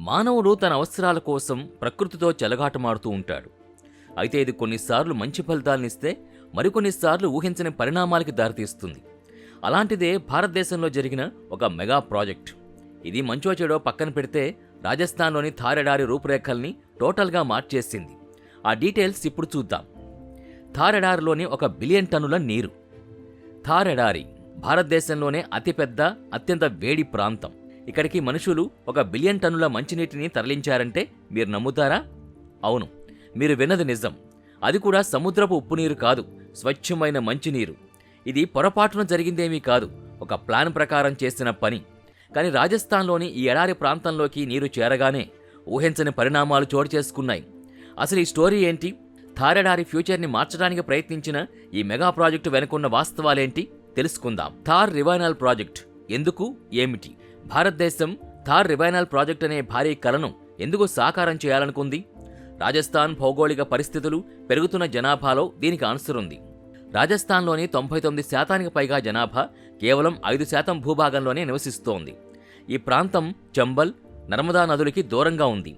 మానవుడు తన అవసరాల కోసం ప్రకృతితో చెలగాటమాడుతూ ఉంటాడు. అయితే ఇది కొన్నిసార్లు మంచి ఫలితాలనిస్తే మరికొన్నిసార్లు ఊహించని పరిణామాలకి దారితీస్తుంది. అలాంటిదే భారతదేశంలో జరిగిన ఒక మెగా ప్రాజెక్ట్. ఇది మంచో చెడో పక్కన పెడితే రాజస్థాన్లోని థారెడారి రూపురేఖల్ని టోటల్గా మార్చేసింది. ఆ డీటెయిల్స్ ఇప్పుడు చూద్దాం. థారెడారిలోని ఒక బిలియన్ టన్నుల నీరు. థారెడారి భారతదేశంలోనే అతిపెద్ద అత్యంత వేడి ప్రాంతం. ఇక్కడికి మనుషులు ఒక బిలియన్ టన్నుల మంచినీటిని తరలించారంటే మీరు నమ్ముతారా? అవును మీరు విన్నది నిజం. అది కూడా సముద్రపు ఉప్పు నీరు కాదు స్వచ్ఛమైన మంచినీరు. ఇది పొరపాటున జరిగిందేమీ కాదు ఒక ప్లాన్ ప్రకారం చేసిన పని. కానీ రాజస్థాన్లోని ఈ ఎడారి ప్రాంతంలోకి నీరు చేరగానే ఊహించని పరిణామాలు చోటు చేసుకున్నాయి. అసలు ఈ స్టోరీ ఏంటి? థారెడారి ఫ్యూచర్ని మార్చడానికి ప్రయత్నించిన ఈ మెగా ప్రాజెక్టు వెనుకున్న వాస్తవాలేంటి? తెలుసుకుందాం. థార్ రివైనల్ ప్రాజెక్ట్. ఎందుకు? ఏమిటి? భారతదేశం థార్ రివైనల్ ప్రాజెక్ట్ అనే భారీ కలను ఎందుకు సాకారం చేయాలనుకుంది? రాజస్థాన్ భౌగోళిక పరిస్థితులు పెరుగుతున్న జనాభాలో దీనికి ఆన్సర్ ఉంది. రాజస్థాన్లోని తొంభై తొమ్మిది శాతానికి పైగా జనాభా కేవలం ఐదు శాతం భూభాగంలోనే నివసిస్తోంది. ఈ ప్రాంతం చంబల్ నర్మదా నదులకి దూరంగా ఉంది.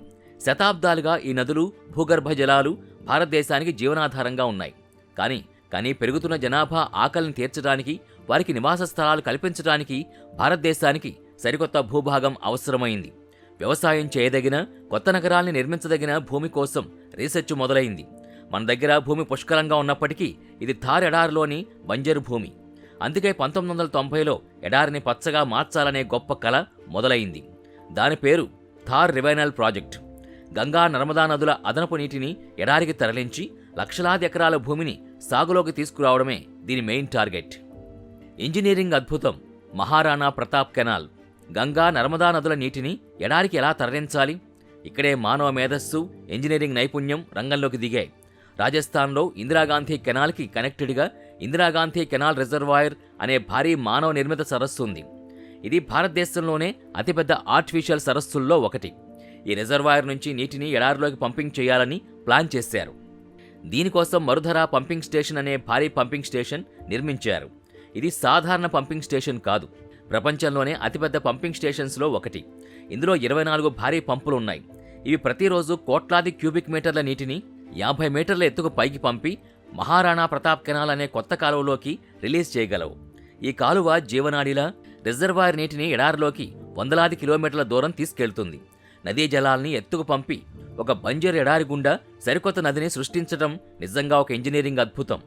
శతాబ్దాలుగా ఈ నదులు భూగర్భ జలాలు భారతదేశానికి జీవనాధారంగా ఉన్నాయి. కానీ కానీ పెరుగుతున్న జనాభా ఆకలిని తీర్చడానికి వారికి నివాస స్థలాలు కల్పించడానికి భారతదేశానికి సరికొత్త భూభాగం అవసరమైంది. వ్యవసాయం చేయదగిన కొత్త నగరాల్ని నిర్మించదగిన భూమి కోసం రీసెర్చ్ మొదలైంది. మన దగ్గర భూమి పుష్కలంగా ఉన్నప్పటికీ ఇది థార్ ఎడారిలోని బంజరు భూమి. అందుకే పంతొమ్మిది వందల తొంభైలో ఎడారిని పచ్చగా మార్చాలనే గొప్ప కళ మొదలైంది. దాని పేరు థార్ రివైనల్ ప్రాజెక్ట్. గంగా నర్మదా నదుల అదనపు నీటిని ఎడారికి తరలించి లక్షలాది ఎకరాల భూమిని సాగులోకి తీసుకురావడమే దీని మెయిన్ టార్గెట్. ఇంజనీరింగ్ అద్భుతం. మహారాణా ప్రతాప్ కెనాల్. గంగా నర్మదా నదుల నీటిని ఎడారికి ఎలా తరలించాలి? ఇక్కడే మానవ మేధస్సు ఇంజనీరింగ్ నైపుణ్యం రంగంలోకి దిగాయి. రాజస్థాన్లో ఇందిరాగాంధీ కెనాల్కి కనెక్టెడ్గా ఇందిరాగాంధీ కెనాల్ రిజర్వాయర్ అనే భారీ మానవ నిర్మిత సరస్సు ఉంది. ఇది భారతదేశంలోనే అతిపెద్ద ఆర్టిఫిషియల్ సరస్సుల్లో ఒకటి. ఈ రిజర్వాయర్ నుంచి నీటిని ఎడారిలోకి పంపింగ్ చేయాలని ప్లాన్ చేశారు. దీనికోసం మరుధర పంపింగ్ స్టేషన్ అనే భారీ పంపింగ్ స్టేషన్ నిర్మించారు. ఇది సాధారణ పంపింగ్ స్టేషన్ కాదు. ప్రపంచంలోనే అతిపెద్ద పంపింగ్ స్టేషన్స్లో ఒకటి. ఇందులో ఇరవై నాలుగు భారీ పంపులు ఉన్నాయి ఇవి ప్రతిరోజు కోట్లాది క్యూబిక్ మీటర్ల నీటిని యాభై మీటర్ల ఎత్తుకు పైకి పంపి మహారాణా ప్రతాప్ కెనాల్ అనే కొత్త కాలువలోకి రిలీజ్ చేయగలవు. ఈ కాలువ జీవనాడిలా రిజర్వాయర్ నీటిని ఎడారిలోకి వందలాది కిలోమీటర్ల దూరం తీసుకెళ్తుంది. నదీ జలాల్ని ఎత్తుకు పంపి ఒక బంజరు ఎడారి గుండా సరికొత్త నదిని సృష్టించడం నిజంగా ఒక ఇంజనీరింగ్ అద్భుతం.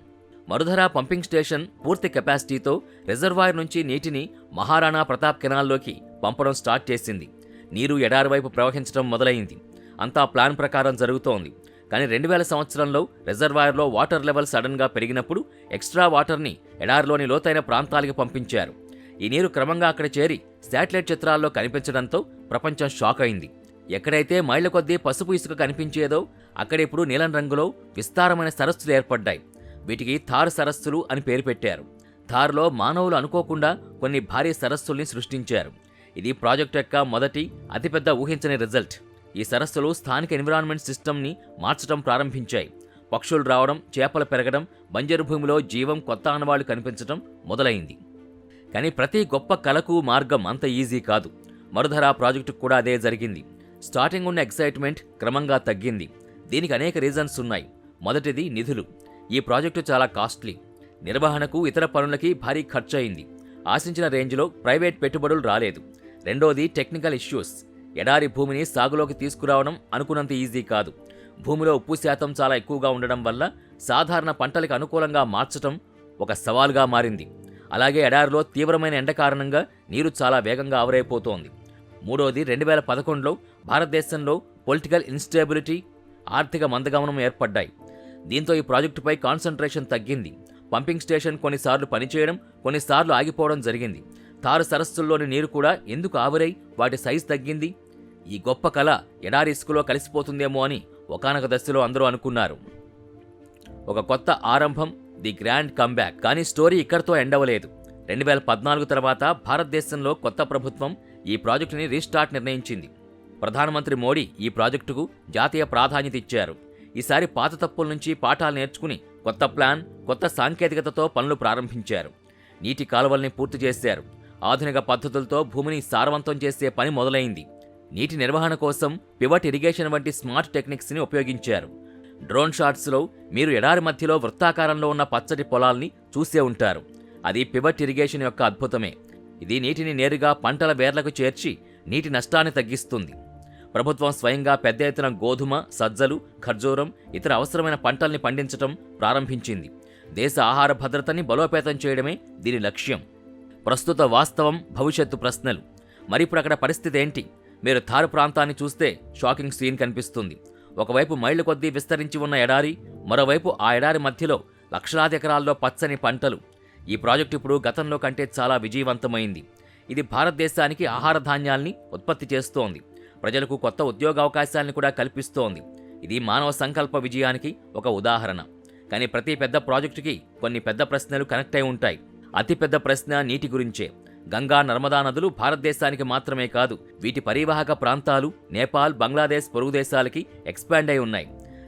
మరుధర పంపింగ్ స్టేషన్ పూర్తి కెపాసిటీతో రిజర్వాయర్ నుంచి నీటిని మహారాణా ప్రతాప్ కెనాల్లోకి పంపడం స్టార్ట్ చేసింది. నీరు ఎడారి వైపు ప్రవహించడం మొదలైంది. అంతా ప్లాన్ ప్రకారం జరుగుతోంది. కానీ రెండు వేల సంవత్సరంలో రిజర్వాయర్లో వాటర్ లెవెల్ సడన్గా పెరిగినప్పుడు ఎక్స్ట్రా వాటర్ని ఎడారిలోని లోతైన ప్రాంతాలకి పంపించారు. ఈ నీరు క్రమంగా అక్కడ చేరి శాటిలైట్ చిత్రాల్లో కనిపించడంతో ప్రపంచం షాక్ అయింది. ఎక్కడైతే మైళ్ళ కొద్దీ పసుపు ఇసుక కనిపించేదో అక్కడిప్పుడు నీలం రంగులో విస్తారమైన సరస్సులు ఏర్పడ్డాయి. వీటికి థార్ సరస్సులు అని పేరు పెట్టారు. థార్లో మానవులు అనుకోకుండా కొన్ని భారీ సరస్సుల్ని సృష్టించారు. ఇది ప్రాజెక్ట్ యొక్క మొదటి అతిపెద్ద ఊహించని రిజల్ట్. ఈ సరస్సులు స్థానిక ఎన్విరాన్మెంట్ సిస్టమ్ని మార్చడం ప్రారంభించాయి. పక్షులు రావడం చేపలు పెరగడం బంజరు భూమిలో జీవం కొత్త ఆనవాళ్ళు కనిపించడం మొదలైంది. కానీ ప్రతి గొప్ప కళకు మార్గం అంత ఈజీ కాదు. మరుధరా ప్రాజెక్టుకు కూడా అదే జరిగింది. స్టార్టింగ్ ఉన్న ఎక్సైట్మెంట్ క్రమంగా తగ్గింది. దీనికి అనేక రీజన్స్ ఉన్నాయి. మొదటిది నిధులు. ఈ ప్రాజెక్టు చాలా కాస్ట్లీ. నిర్వహణకు ఇతర పనులకి భారీ ఖర్చు అయింది ఆశించిన రేంజ్లో ప్రైవేట్ పెట్టుబడులు రాలేదు. రెండోది టెక్నికల్ ఇష్యూస్. ఎడారి భూమిని సాగులోకి తీసుకురావడం అనుకున్నంత ఈజీ కాదు. భూమిలో ఉప్పు శాతం చాలా ఎక్కువగా ఉండడం వల్ల సాధారణ పంటలకు అనుకూలంగా మార్చటం ఒక సవాల్గా మారింది. అలాగే ఎడారిలో తీవ్రమైన ఎండ కారణంగా నీరు చాలా వేగంగా ఆవిరైపోతోంది. మూడోది రెండు వేల పదకొండులో భారతదేశంలో పొలిటికల్ ఇన్స్టేబిలిటీ ఆర్థిక మందగమనం ఏర్పడ్డాయి. దీంతో ఈ ప్రాజెక్టుపై కాన్సన్ట్రేషన్ తగ్గింది. పంపింగ్ స్టేషన్ కొన్నిసార్లు పనిచేయడం కొన్నిసార్లు ఆగిపోవడం జరిగింది. తారు సరస్సుల్లోని నీరు కూడా ఎందుకు ఆవిరై వాటి సైజు తగ్గింది? ఈ గొప్ప కళ ఎడారి ఇసుకలో కలిసిపోతుందేమో అని ఒకనొక దశలో అందరూ అనుకున్నారు. ఒక కొత్త ఆరంభం ది గ్రాండ్ కమ్బ్యాక్ కానీ స్టోరీ ఇక్కడితో ఎండవలేదు. రెండు వేల పద్నాలుగు తర్వాత భారతదేశంలో కొత్త ప్రభుత్వం ఈ ప్రాజెక్టుని రీస్టార్ట్ నిర్ణయించింది. ప్రధానమంత్రి మోడీ ఈ ప్రాజెక్టుకు జాతీయ ప్రాధాన్యత ఇచ్చారు. ఈసారి పాత తప్పుల నుంచి పాఠాలు నేర్చుకుని కొత్త ప్లాన్ కొత్త సాంకేతికతతో పనులు ప్రారంభించారు. నీటి కాలువల్ని పూర్తి చేశారు. ఆధునిక పద్ధతులతో భూమిని సారవంతం చేసే పని మొదలైంది. నీటి నిర్వహణ కోసం పివట్ ఇరిగేషన్ వంటి స్మార్ట్ టెక్నిక్స్ని ఉపయోగించారు. డ్రోన్ షాట్స్లో మీరు ఎడారి మధ్యలో వృత్తాకారంలో ఉన్న పచ్చటి పొలాల్ని చూసే ఉంటారు. అది పివట్ ఇరిగేషన్ యొక్క అద్భుతమే. ఇది నీటిని నేరుగా పంటల వేర్లకు చేర్చి నీటి నష్టాన్ని తగ్గిస్తుంది. ప్రభుత్వం స్వయంగా పెద్ద ఎత్తున గోధుమ సజ్జలు ఖర్జూరం ఇతర అవసరమైన పంటల్ని పండించటం ప్రారంభించింది. దేశ ఆహార భద్రతని బలోపేతం చేయడమే దీని లక్ష్యం. ప్రస్తుత వాస్తవం భవిష్యత్తు ప్రశ్నలు. మరిప్పుడు అక్కడ పరిస్థితి ఏంటి? మీరు థారు ప్రాంతాన్ని చూస్తే షాకింగ్ సీన్ కనిపిస్తుంది. ఒకవైపు మైళ్ళ కొద్దీ విస్తరించి ఉన్న ఎడారి మరోవైపు ఆ ఎడారి మధ్యలో లక్షలాది ఎకరాల్లో పచ్చని పంటలు. ఈ ప్రాజెక్టు ఇప్పుడు గతంలో కంటే చాలా విజయవంతమైంది. ఇది భారతదేశానికి ఆహార ధాన్యాల్ని ఉత్పత్తి చేస్తోంది. ప్రజలకు కొత్త ఉద్యోగావకాశాలను కూడా కల్పిస్తోంది. ఇది మానవ సంకల్ప విజయానికి ఒక ఉదాహరణ. కానీ ప్రతి పెద్ద ప్రాజెక్టుకి కొన్ని పెద్ద ప్రశ్నలు కనెక్ట్ అయి ఉంటాయి. అతిపెద్ద ప్రశ్న నీటి గురించే. గంగా నర్మదా నదులు భారతదేశానికి మాత్రమే కాదు వీటి పరివాహక ప్రాంతాలు నేపాల్ బంగ్లాదేశ్ పొరుగు దేశాలకి ఎక్స్పాండ్ అయి ఉన్నాయి.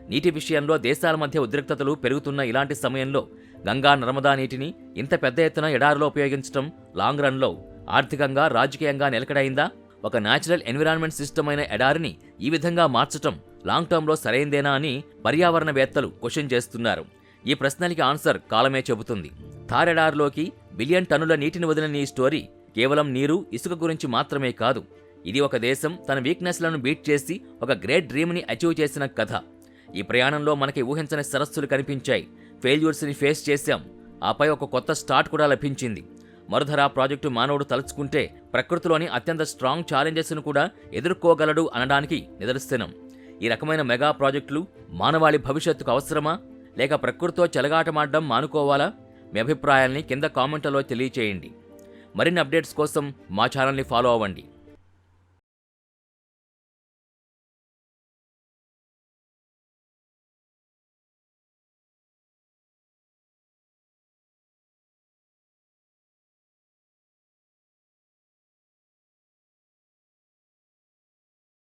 నీటి విషయంలో దేశాల మధ్య ఉద్రిక్తతలు పెరుగుతున్న ఇలాంటి సమయంలో గంగా నర్మదా నీటిని ఇంత పెద్ద ఎత్తున ఎడారిలో ఉపయోగించడం లాంగ్ రన్లో ఆర్థికంగా రాజకీయంగా నిలకడైందా? ఒక న్యాచురల్ ఎన్విరాన్మెంట్ సిస్టమ్ అయిన ఎడారిని ఈ విధంగా మార్చటం లాంగ్ టర్మ్లో సరైందేనా అని పర్యావరణవేత్తలు క్వశ్చన్ చేస్తున్నారు. ఈ ప్రశ్నలకి ఆన్సర్ కాలమే చెబుతుంది. థారెడార్లోకి బిలియన్ టన్నుల నీటిని వదిలిన ఈ స్టోరీ కేవలం నీరు ఇసుక గురించి మాత్రమే కాదు. ఇది ఒక దేశం తన వీక్నెస్లను బీట్ చేసి ఒక గ్రేట్ డ్రీమ్ని అచీవ్ చేసిన కథ. ఈ ప్రయాణంలో మనకి ఊహించని సరస్సులు కనిపించాయి. ఫెయిల్యూర్స్ని ఫేస్ చేశాం. ఆపై ఒక కొత్త స్టార్ట్ కూడా లభించింది. మరుధర ప్రాజెక్టు మానవుడు తలుచుకుంటే ప్రకృతిలోని అత్యంత స్ట్రాంగ్ ఛాలెంజెస్ను కూడా ఎదుర్కోగలడు అనడానికి నిదర్శనం. ఈ రకమైన మెగా ప్రాజెక్టులు మానవాళి భవిష్యత్తుకు అవసరమా? లేక ప్రకృతితో చెలగాటమాడడం మానుకోవాలా? మీ అభిప్రాయాల్ని కింద కామెంట్లలో తెలియచేయండి. మరిన్ని అప్డేట్స్ కోసం మా ఛానల్ని ఫాలో అవ్వండి.